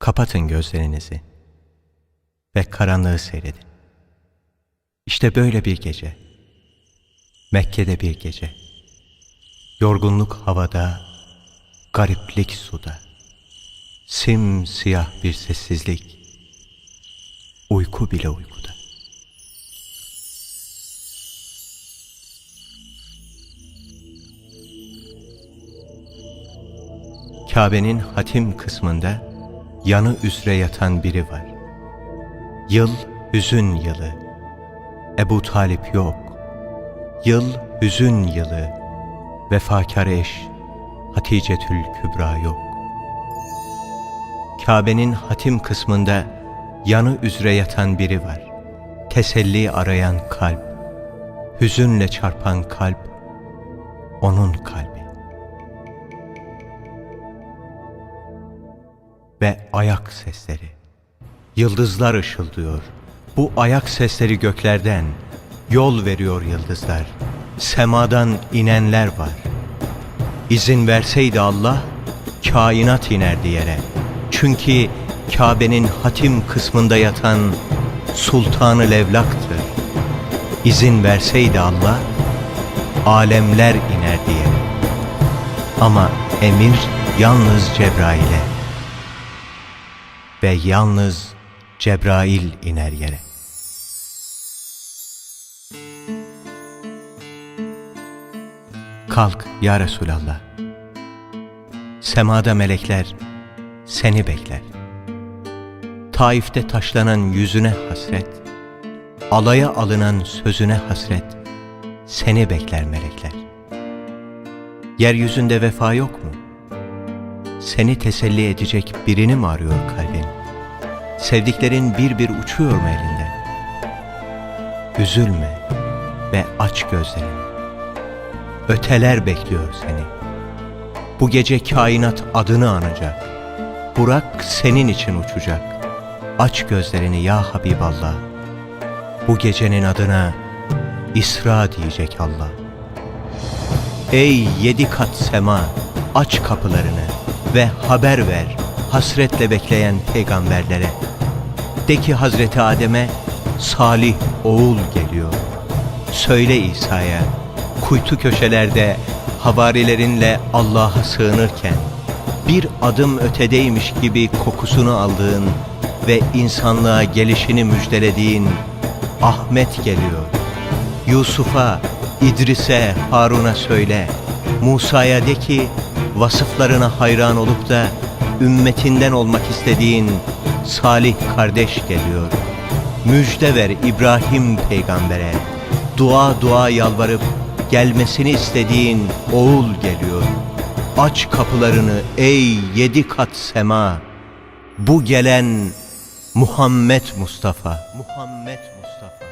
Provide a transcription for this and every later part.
Kapatın gözlerinizi ve karanlığı seyredin. İşte böyle bir gece. Mekke'de bir gece. Yorgunluk havada, gariplik suda. Simsiyah bir sessizlik. Uyku bile uykuda. Kabe'nin hatim kısmında yanı üzere yatan biri var. Yıl hüzün yılı. Ebu Talip yok. Yıl hüzün yılı. Vefakar eş Haticetül Kübra yok. Kabe'nin hatim kısmında yanı üzere yatan biri var. Teselli arayan kalp, hüzünle çarpan kalp, onun kalbi. Ve ayak sesleri. Yıldızlar ışıldıyor. Bu ayak sesleri göklerden. Yol veriyor yıldızlar. Semadan inenler var. İzin verseydi Allah, kainat inerdi yere. Çünkü Kabe'nin hatim kısmında yatan Sultanı Levlak'tır. İzin verseydi Allah, alemler inerdi yere. Ama emir yalnız Cebrail'e ve yalnız Cebrail iner yere. Kalk ya Resulallah. Semada melekler seni bekler. Taif'te taşlanan yüzüne hasret, alaya alınan sözüne hasret, seni bekler melekler. Yeryüzünde vefa yok mu? Seni teselli edecek birini mi arıyor kalbin? Sevdiklerin bir bir uçuyor mu elinde? Üzülme ve aç gözlerini. Öteler bekliyor seni. Bu gece kainat adını anacak. Burak senin için uçacak. Aç gözlerini ya Habiballah. Bu gecenin adına İsra diyecek Allah. Ey yedi kat sema, aç kapılarını ve haber ver hasretle bekleyen peygamberlere. De ki Hazreti Adem'e salih oğul geliyor. Söyle İsa'ya, kuytu köşelerde havarilerinle Allah'a sığınırken, bir adım ötedeymiş gibi kokusunu aldığın ve insanlığa gelişini müjdelediğin Ahmet geliyor. Yusuf'a, İdris'e, Harun'a söyle. Musa'ya de ki vasıflarına hayran olup da ümmetinden olmak istediğin salih kardeş geliyor. Müjde ver İbrahim peygambere. Dua dua yalvarıp gelmesini istediğin oğul geliyor. Aç kapılarını ey yedi kat sema. Bu gelen Muhammed Mustafa. Muhammed Mustafa.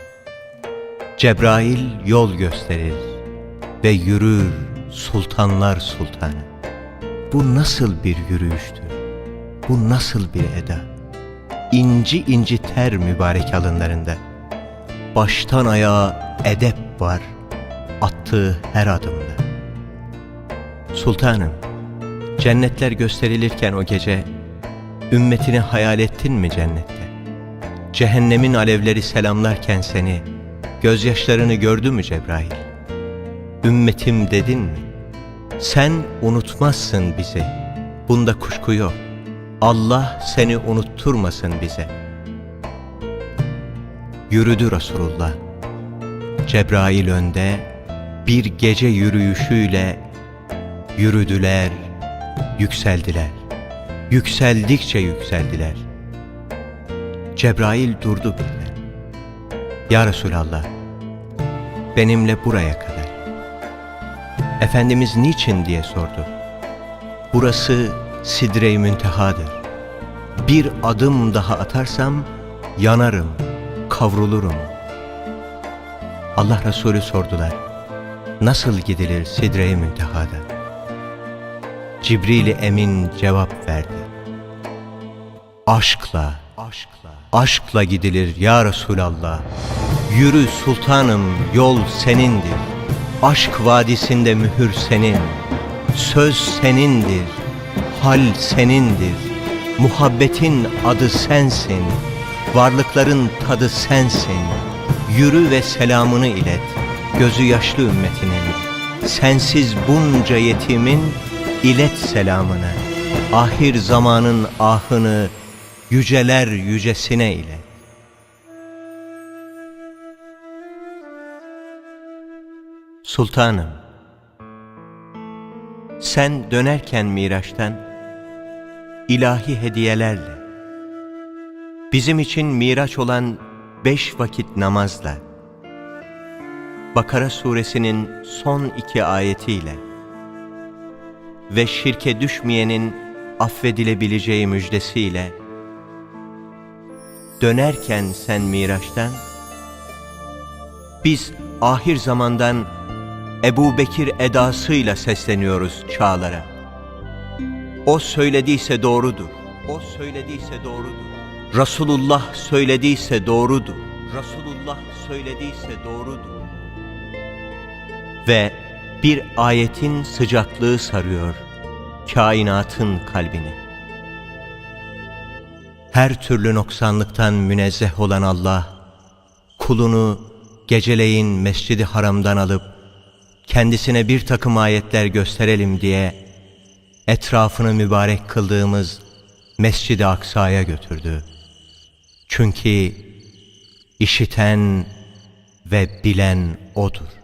Cebrail yol gösterir ve yürür sultanlar sultanı. Bu nasıl bir yürüyüştür? Bu nasıl bir eda? İnci inci ter mübarek alınlarında. Baştan ayağa edep var attığı her adımda. Sultanım, cennetler gösterilirken o gece ümmetini hayal ettin mi cennette? Cehennemin alevleri selamlarken seni gözyaşlarını gördü mü Cebrail? Ümmetim dedin mi? Sen unutmazsın bizi. Bunda kuşku yok. Allah seni unutturmasın bize. Yürüdü Resulullah. Cebrail önde bir gece yürüyüşüyle yürüdüler, yükseldiler. Yükseldikçe yükseldiler. Cebrail durdu birden. Ya Resulallah, benimle buraya kadar. Efendimiz niçin diye sordu. Burası Sidre-i Müntehadır. Bir adım daha atarsam yanarım, kavrulurum. Allah Resulü sordular. Nasıl gidilir Sidre-i Münteha'da? Cibril-i Emin cevap verdi. Aşkla, aşkla, aşkla gidilir ya Resulallah. Yürü sultanım yol senindir. Aşk vadisinde mühür senin. Söz senindir. Hal senindir. Muhabbetin adı sensin, varlıkların tadı sensin. Yürü ve selamını ilet, gözü yaşlı ümmetinin. Sensiz bunca yetimin, ilet selamını. Ahir zamanın ahını, yüceler yücesine ilet. Sultanım, sen dönerken Miraç'tan ilahi hediyelerle, bizim için Miraç olan beş vakit namazla, Bakara suresinin son iki ayetiyle. Ve şirke düşmeyenin affedilebileceği müjdesiyle, dönerken sen Miraç'tan, biz ahir zamandan Ebu Bekir edasıyla sesleniyoruz çağlara. O söylediyse doğrudur. O söylediyse doğrudur. Resulullah söylediyse doğrudur. Resulullah söylediyse doğrudur. Ve bir ayetin sıcaklığı sarıyor kainatın kalbini. Her türlü noksanlıktan münezzeh olan Allah, kulunu geceleyin mescidi haramdan alıp, kendisine bir takım ayetler gösterelim diye, etrafını mübarek kıldığımız Mescid-i Aksa'ya götürdü. Çünkü işiten ve bilen O'dur.